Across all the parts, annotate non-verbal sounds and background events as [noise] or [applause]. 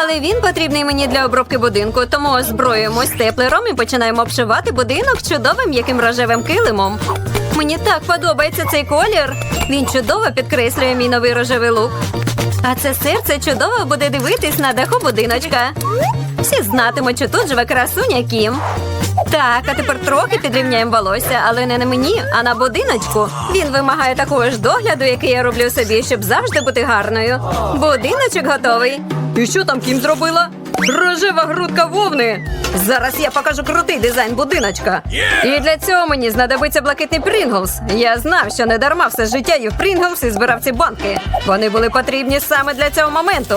Але він потрібний мені для обробки будинку, тому озброюємось теплером і починаємо обшивати будинок чудовим м'яким рожевим килимом. Мені так подобається цей колір. Він чудово підкреслює мій новий рожевий лук. А це серце чудово буде дивитись на даху будиночка. Всі знатимуть, що тут живе красуня Кім. Так, а тепер трохи підрівняємо волосся, але не на мені, а на будиночку. Він вимагає такого ж догляду, який я роблю собі, щоб завжди бути гарною. Будиночок готовий. І що там Кім зробила? Рожева грудка вовни. Зараз я покажу крутий дизайн будиночка. І для цього мені знадобиться блакитний Прінглс. Я знав, що не дарма все життя їв Прінглс і збирав ці банки. Вони були потрібні саме для цього моменту.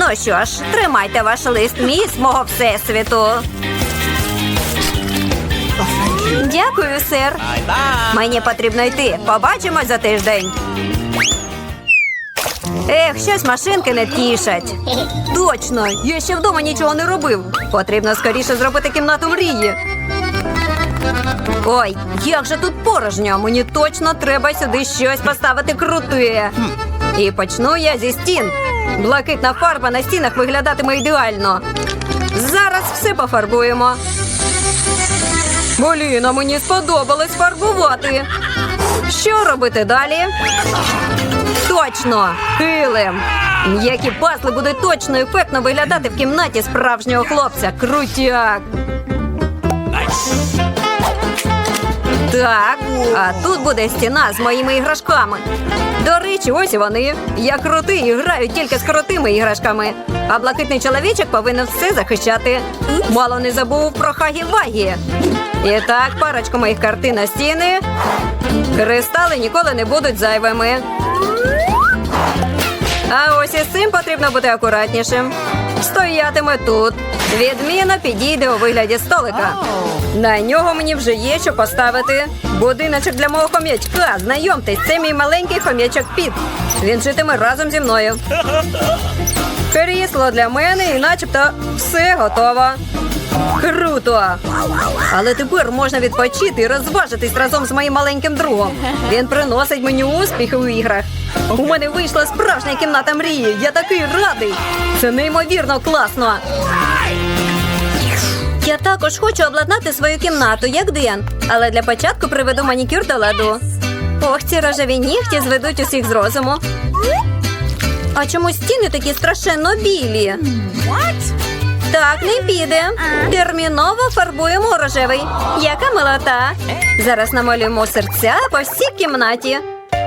Ну що ж, тримайте ваш лист мій мого всесвіту. Дякую, сер. Мені потрібно йти. Побачимось за тиждень. Ех, щось машинки не тішать. Точно, я ще вдома нічого не робив. Потрібно скоріше зробити кімнату мрії. Ой, як же тут порожньо. Мені точно треба сюди щось поставити круте. І почну я зі стін. Блакитна фарба на стінах виглядатиме ідеально. Зараз все пофарбуємо. Блін, а мені сподобалось фарбувати. Що робити далі? Точно! Килим! М'які пасли будуть точно ефектно виглядати в кімнаті справжнього хлопця. Крутяк! Так, а тут буде стіна з моїми іграшками. До речі, ось вони. Я крутий і граю тільки з крутими іграшками. А блакитний чоловічок повинен все захищати. Мало не забув про хагі-вагі. І так, парочку моїх картин на стіни. Кристали ніколи не будуть зайвими. А ось із цим потрібно бути акуратнішим. Стоятиме тут. Відміна підійде у вигляді столика. На нього мені вже є що поставити. Будиночок для мого хом'ячка. Знайомтесь, це мій маленький хом'ячок Піт. Він житиме разом зі мною. [laughs] Крісло для мене і начебто все готово. Круто! Але тепер можна відпочити і розважитись разом з моїм маленьким другом. Він приносить мені успіхи у іграх. У мене вийшла справжня кімната мрії. Я такий радий. Це неймовірно класно. Я також хочу обладнати свою кімнату, як Ден. Але для початку приведу манікюр до ладу. Ох, ці рожеві нігті зведуть усіх з розуму. А чому стіни такі страшенно білі? Так, не піде. Терміново фарбуємо рожевий. Яка милота. Зараз намалюємо серця по всій кімнаті.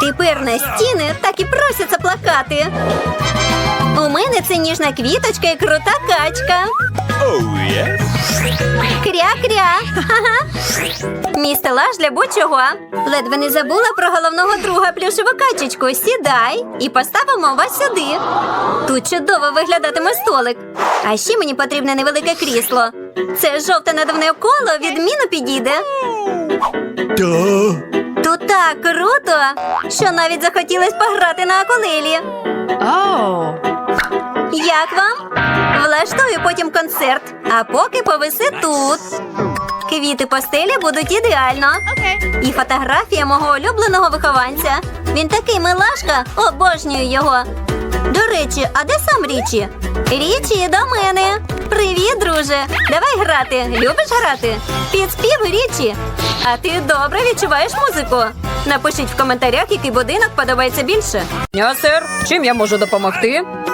Тепер на стіни так і просяться плакати. У мене це ніжна квіточка і крута качка. Oh, yes. Кря-кря. Мій стелаж для будь-чого. Ледве не забула про головного друга плюшеву качечку. Сідай і поставимо вас сюди. Тут чудово виглядатиме столик. А ще мені потрібне невелике крісло. Це жовте надувне коло відмінно підійде. Тут так круто, що навіть захотілось пограти на акулелі. Oh. Як вам? Влаштую потім концерт, а поки повиси тут. Квіти постелі будуть ідеально. Okay. І фотографія мого улюбленого вихованця. Він такий милашка, обожнюю його. До речі, а де сам Річі? Річі, до мене. Привіт, друже. Давай грати. Любиш грати? Під спів Річі. А ти добре відчуваєш музику? Напишіть в коментарях, який будинок подобається більше. Я, сер, чим я можу допомогти?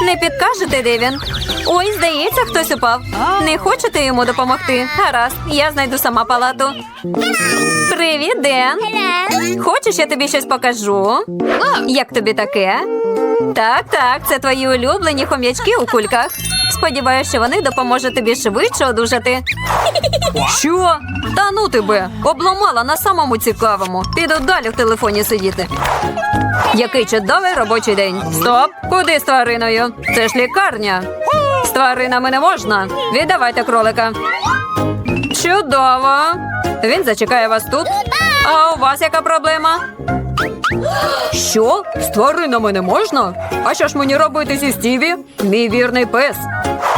Не підкажете, де він? Ой, здається, хтось упав. Не хочете йому допомогти? Гаразд, я знайду сама палату. Привіт, Ден. Хочеш, я тобі щось покажу? Як тобі таке? Так, так, це твої улюблені хом'ячки у кульках. Сподіваюся, вони допоможуть тобі швидше одужати. Що? Та ну тебе, обламала на самому цікавому. Піду далі в телефоні сидіти. Який чудовий робочий день. Стоп! Куди з твариною? Це ж лікарня. З тваринами не можна. Віддавайте кролика. Чудово. Він зачекає вас тут. А у вас яка проблема? Що? З тваринами не можна? А що ж мені робити зі Стіві? Мій вірний пес.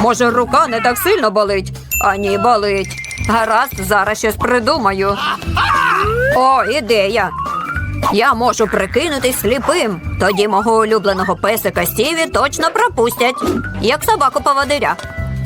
Може, рука не так сильно болить? А ні, болить. Гаразд, зараз щось придумаю. О, ідея. Я можу прикинутись сліпим. Тоді мого улюбленого песика Стіві точно пропустять, як собаку поводиря.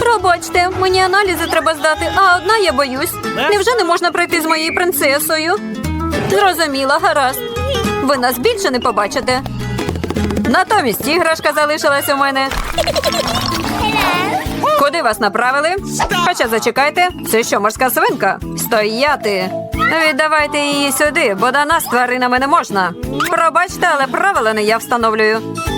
Пробачте, мені аналізи треба здати, а одна я боюсь. Невже не можна пройти з моєю принцесою? Зрозуміла, гаразд. Ви нас більше не побачите. Натомість іграшка залишилась у мене. Куди вас направили? Хоча зачекайте, це що, морська свинка? Стояти. Віддавайте її сюди, бо до нас тваринами не можна. Пробачте, але правила не я встановлюю.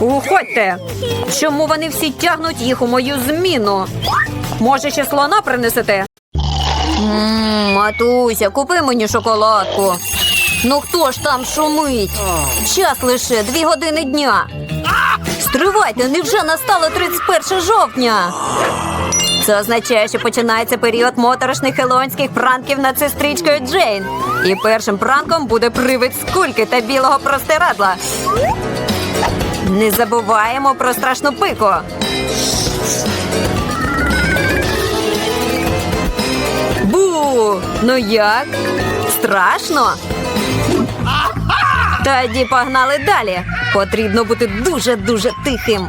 Уходьте! Чому вони всі тягнуть їх у мою зміну? Може, ще слона принесете? Матуся, купи мені шоколадку. Ну хто ж там шумить? Час лише дві години дня. Стривайте, невже настало 31 жовтня? Це означає, що починається період моторошних хелонських пранків над сестричкою Джейн. І першим пранком буде привид скульки та білого простирадла. Не забуваємо про страшну пику. Бу! Ну як? Страшно? Тоді погнали далі. Потрібно бути дуже-дуже тихим.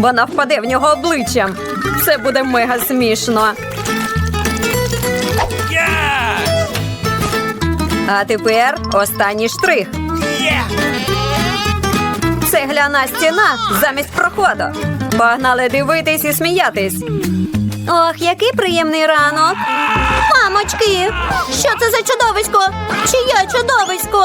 Вона впаде в нього обличчям. Це буде мега смішно. Yes! А тепер останній штрих. Yeah! Цегляна стіна замість проходу. Погнали дивитись і сміятись. Ох, який приємний ранок. Мамочки, що це за чудовисько? Чиє чудовисько?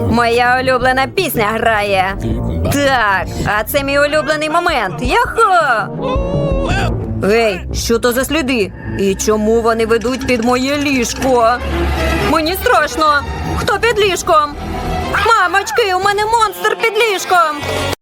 Моя улюблена пісня грає. Так, а це мій улюблений момент. Яхо! Гей, що то за сліди? І чому вони ведуть під моє ліжко? Мені страшно. Хто під ліжком? Мамочки, у мене монстр під ліжком.